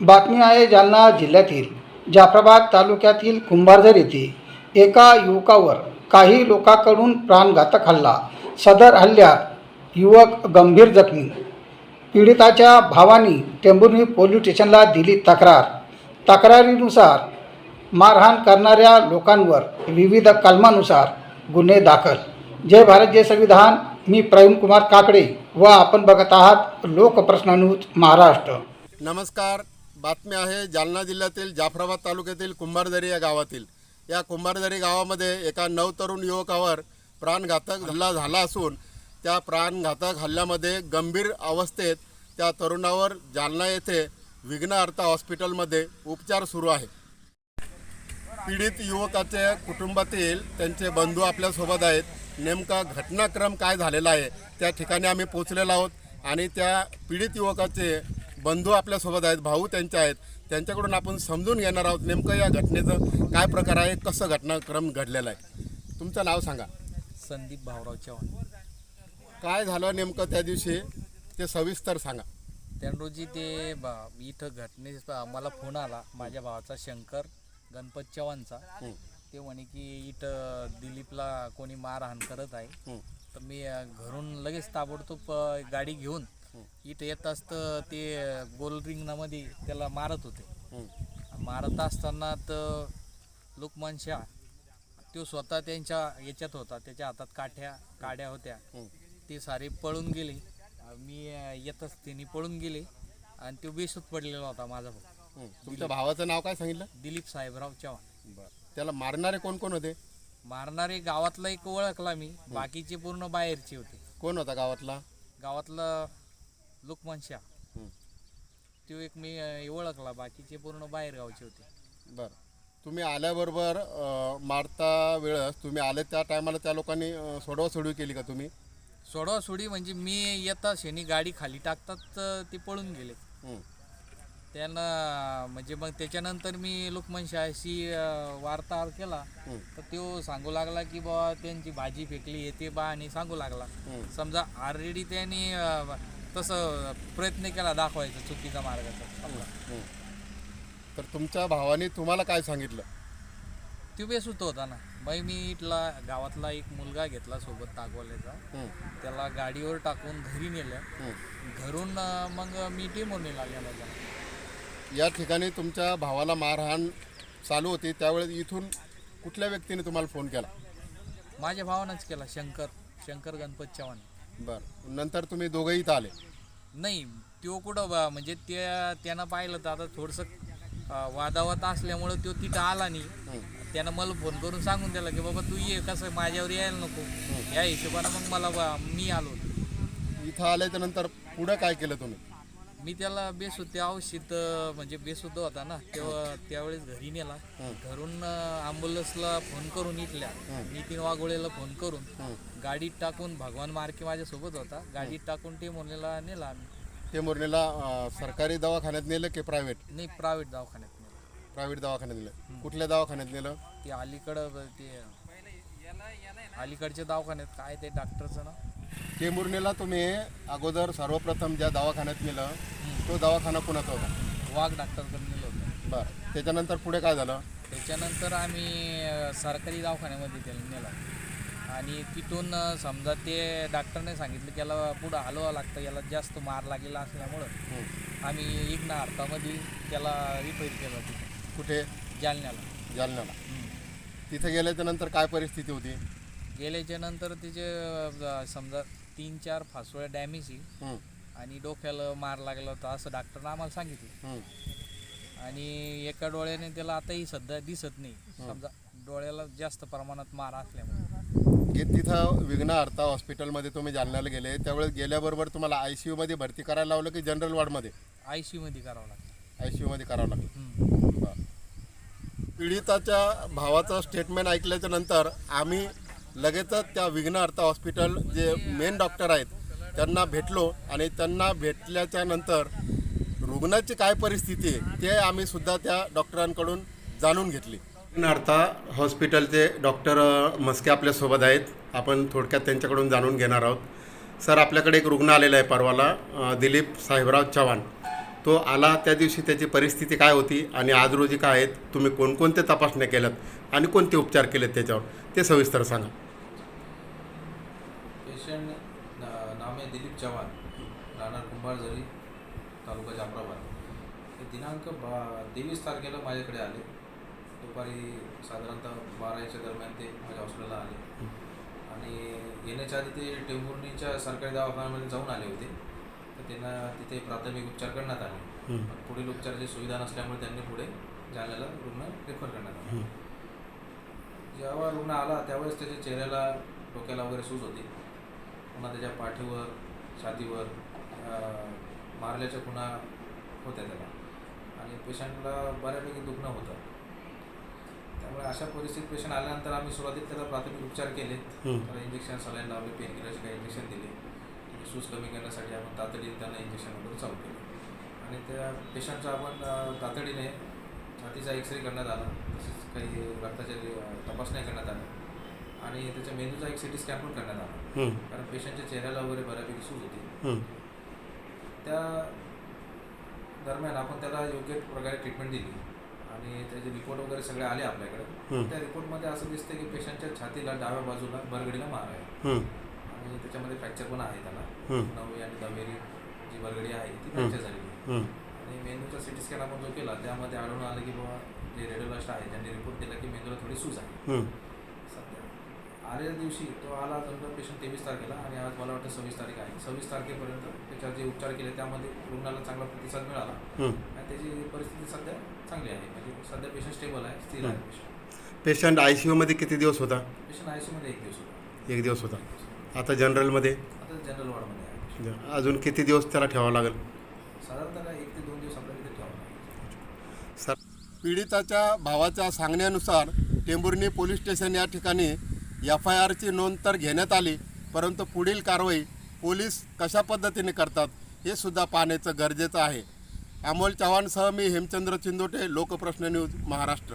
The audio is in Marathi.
बातमी आहे जालना जिल्ह्यातील जाफराबाद तालुक्यातील कुंभारझर येथे. एका युवकावर काही लोकांकडून प्राणघातक हल्ला. सदर हल्ल्यात युवक गंभीर जखमी. पीडिताच्या भावानी टेंभुर्णी पोलीस स्टेशनला दिली तक्रार. तक्रारीनुसार मारहाण करणाऱ्या लोकांवर विविध कलमानुसार गुन्हे दाखल. जय भारत जय संविधान. मी प्रवीण कुमार काकडे व आपण बघत आहात लोकप्रश्न न्यूज महाराष्ट्र. नमस्कार. बातमी आहे जालना जिल्ह्यातील जाफराबाद तालुक्यातील कुंभारदरी या गावातील. या कुंभारदरी गावामध्ये एका नवतरुण युवकावर प्राणघातक हल्ला झाला असून त्या प्राणघातक हल्ल्यामध्ये गंभीर अवस्थेत त्या तरुणावर जालना येथे विघ्न अर्थ हॉस्पिटलमध्ये उपचार सुरू आहे. पीडित युवकाचे कुटुंबातील त्यांचे बंधू आपल्यासोबत आहेत. नेमका घटनाक्रम काय झालेला आहे? त्या ठिकाणी आम्ही पोचलेलो आहोत आणि त्या पीडित युवकाचे बंधू आपल्यासोबत आहेत भाऊ त्यांचे आहेत. त्यांच्याकडून आपण समजून घेणार आहोत नेमकं या घटनेचं काय प्रकार आहे कसं घटनाक्रम घडलेला आहे. तुमचं नाव सांगा. संदीप भाऊराव चव्हाण. काय झालं नेमकं त्या दिवशी? ते सविस्तर सांगा. त्या रोजी ते ब- इथं घटनेस मला फोन आला. माझ्या भावाचा शंकर गणपत चव्हाणचा. हं, ते म्हणे की इथं दिलीपला कोणी मारहाण करत आहे. हं, तर मी अ, घरून लगेच ताबडतोब अ, गाडी घेऊन इथं येत असतं ते गोल रिंगणामध्ये त्याला मारत होते. मारत असताना तर लुकमान शाह तो स्वतः त्यांच्या याच्यात होता त्याच्या हातात काठ्या काड्या होत्या. ते सारे पळून गेले. मी येतच त्यांनी पळून गेले आणि तो बेशुद्ध पडलेला होता माझा भाऊ. तुमच्या भावाचं नाव काय सांगितलं? दिलीप साहेबराव चव्हाण. त्याला मारणारे कोण कोण होते? मारणारे गावातला एक ओळखला मी. बाकीचे पूर्ण बाहेरचे होते. कोण होता गावातला? गावातला लुकमान शाह. तो एक मी अं, ओळखला बाकीचे पूर्ण बाहेर गावचे होते. बरं. तुम्ही आल्याबरोबर अ, मारता वेळेस तुम्ही आले त्या टायमाला त्या लोकांनी सोडवा सोडवी केली का तुम्ही? सोडवा सोडी म्हणजे मी येता शेनी गाडी खाली टाकतात अं, ते पळून गेले. हं, त्यांना म्हणजे मग त्याच्यानंतर मी लुकमान शाहशी अं, वार्ताहर केला. हं, तर तो सांगू लागला की बा त्यांची भाजी फेकली येते बा आणि सांगू लागला. हं. समजा ऑलरेडी त्यांनी अं, तसं प्रयत्न केला दाखवायचा चुकीचा मार्गाचा. तर. तुमच्या भावाने तुम्हाला काय सांगितलं? तो बेसूत होता ना. बाई मी इथला गावातला एक मुलगा घेतला सोबत तागवाल्याचा. त्याला गाडीवर टाकून घरी नेलं. घरून अं, मग मी टिमोनी लागल्या माझ्या. या ठिकाणी तुमच्या भावाला मारहाण चालू होती. त्यावेळेस इथून कुठल्या व्यक्तीने तुम्हाला फोन केला? माझ्या भावानंच केला शंकर. शंकर गणपत चव्हाण. बरं. नंतर तुम्ही दोघंही इथं आले. नाही तो कुठं बा म्हणजे त्या त्यानं पाहिलं तर आता थोडंसं अं, वादावाद असल्यामुळं तो तिथं आला नाही. त्यानं मला फोन करून सांगून दिला की बाबा तू ये कसं माझ्यावर यायला नको. या हिशोबानं मग मला बा- मी आलो इथं आल्याच्यानंतर पुढं काय केलं तुम्ही? मी त्याला बेशुद्ध औषध म्हणजे बेशुद्ध होता ना तेव्हा त्यावेळेस घरी नेला. घरून ॲम्ब्युलन्सला फोन करून इथल्या. नितीन वाघोळेला फोन करून. गाडीत टाकून भगवान मार्के माझ्यासोबत होता. गाडीत टाकून ते म्हणलेला नेला आम्ही. ते मोरणीला अं, सरकारी दवाखान्यात नेलं की प्रायव्हेट नाही प्रायव्हेट दवाखान्यात नेलं. प्रायव्हेट दवाखान्यात नेलं. कुठल्या दवाखान्यात नेलं? ते अलीकडं ते अलीकडच्या दवाखान्यात काय ते डॉक्टरचं ना टेंभुर्णीला तुम्ही अगोदर सर्वप्रथम ज्या दवाखान्यात नेलं तो दवाखाना कुणाचा होता. वाघ डॉक्टरकडे नेलं होतं. बरं. त्याच्यानंतर पुढे काय झालं? त्याच्यानंतर आम्ही अ, सरकारी दवाखान्यामध्ये त्याला नेला. आणि तिथून अ, समजा ते डॉक्टरने सांगितलं की याला पुढं हलवावं लागतं याला जास्त मार लागलेला असल्यामुळं हं. आम्ही इग्ना अर्थामध्ये त्याला रिपेअर केलं तिथं. कुठे? जालन्याला. जालन्याला. तिथे गेल्याच्यानंतर काय परिस्थिती होती? गेल्याच्यानंतर तिचे अ, समजा तीन चार फासोळ्या डॅमेज हं, आणि डोक्याला मार लागला होता असं डॉक्टरनं आम्हाला सांगितलं. आणि एका डोळ्याने त्याला आताही सध्या दिसत नाही. समजा डोळ्याला जास्त प्रमाणात मार असल्यामुळे. गे तिथं विघ्न अर्था हॉस्पिटलमध्ये तुम्ही जालन्याला गेले. त्यावेळेस गेल्याबरोबर तुम्हाला आय सी यूमध्ये भरती करायला लावलं की जनरल वॉर्डमध्ये आय सी यूमध्ये करावं लागतं आय सी यूमध्ये करावं लागलं. हम्म. पीडिताच्या भावाचं स्टेटमेंट ऐकल्याच्या नंतर आम्ही लगेचच त्या विघ्नार्थ हॉस्पिटल जे मेन डॉक्टर आहेत त्यांना भेटलो आणि त्यांना भेटल्याच्या नंतर रुग्णाची काय परिस्थिती आहे ते आम्ही सुद्धा त्या डॉक्टरांकडून जाणून घेतली. विघ्नार्था हॉस्पिटलचे डॉक्टर मस्के आपल्यासोबत आहेत. आपण थोडक्यात त्यांच्याकडून जाणून घेणार आहोत. सर आपल्याकडे एक रुग्ण आलेला आहे परवाला दिलीप साहेबराव चव्हाण. तो आला त्या दिवशी त्याची परिस्थिती काय होती आणि आज रोजी काय आहेत तुम्ही कोणकोणते तपासण्या केल्यात आणि कोणते उपचार केलेत त्याच्यावर ते सविस्तर सांगा. पेशंट नाम आहे दिलीप चव्हाण राहणार कुंभारझरी तालुका जाफराबाद हे दिनांक बा तेवीस तारखेला माझ्याकडे आले. दुपारी साधारणतः बाराच्या दरम्यान ते माझ्या हॉस्पिटलला आले. आणि येण्याच्या आधी ते टेंभुर्णीच्या सरकारी दवाखान्यामध्ये जाऊन आले होते. त्यांना तिथे प्राथमिक उपचार करण्यात आले. पण पुढील उपचाराची सुविधा नसल्यामुळे त्यांनी पुढे जालन्याला रुग्ण रेफर करण्यात आला. जेव्हा रुग्ण आला त्यावेळेस त्याच्या चेहऱ्याला डोक्याला वगैरे सूज होती. पुन्हा त्याच्या पाठीवर छातीवर मारल्याच्या खुणा होत्या त्याला. आणि पेशंटला बऱ्यापैकी दुखणं होतं. त्यामुळे अशा परिस्थितीत पेशंट आल्यानंतर आम्ही सुरुवातीत त्याला प्राथमिक उपचार केले. त्याला इंजेक्शन सलाईन लावले पेन किलरचे काही इंजेक्शन दिले. सूज कमी करण्यासाठी आपण तातडीने त्यांना इंजेक्शन वगैरे चालू केले आणि त्या पेशंटचा आपण तातडीने छातीचा एक्सरे करण्यात आला तसेच काही रक्ताचे अं, तपासण्या करण्यात आल्या आणि त्याच्या मेंदूचा एक सिटी स्कॅन पण करण्यात आला. कारण पेशंटच्या चेहऱ्याला वगैरे बऱ्यापैकी सूज होती. त्या दरम्यान आपण त्याला योग्य प्रकारे ट्रीटमेंट दिली आणि त्याचे रिपोर्ट वगैरे सगळे आले आपल्याकडे. त्या रिपोर्टमध्ये असं दिसतं की पेशंटच्या छातीला डाव्या बाजूला बरगडीला मार आहे. आणि त्याच्यामध्ये फ्रॅक्चर पण आहे त्याला. हं. नववी आणि दहावी जी बरगडी आहे ती. फ्रॅक्चर झालेली. आणि मेंदूचा सिटी स्कॅन आपण जो केला त्यामध्ये आढळून आलं की बाबा जे रेडिओलॉजिस्ट आहे त्यांनी रिपोर्ट दिला की मेंदूला थोडी सूज आहे. हं. सध्या आलेल्या दिवशी तो आला जवळ पेशंट तेवीस तारखेला आणि आज मला वाटतं सव्वीस तारीख आहे. सव्वीस तारखेपर्यंत त्याच्यावर जे उपचार केले त्यामध्ये रुग्णाला चांगला प्रतिसाद मिळाला. हं. आणि त्याची परिस्थिती सध्या चांगली आहे. म्हणजे सध्या पेशंट स्टेबल आहे स्थिर आहे पेशंट पेशंट आय सी यूमध्ये किती दिवस होता? पेशंट आयमध्ये एक दिवस होता. एक दिवस होता. आता जनरलमध्ये आता जनरल वॉर्डमध्ये आहे. अजून किती दिवस त्याला ठेवावं लागेल? साधारणतः एक ते दोन दिवस आपल्याला तिथे ठेवावं लागेल. सर पीडिताच्या भावाच्या सांगण्यानुसार टेंभुर्णी पोलीस स्टेशन या ठिकाणी एफ आय आरची नोंद तर घेण्यात आली परंतु पुढील कारवाई पोलीस कशा पद्धतीने करतात हे सुद्धा पाहण्याचं गरजेचं आहे. अमोल चव्हाणसह मी हेमचंद्र चिंदोटे लोकप्रश्न न्यूज महाराष्ट्र.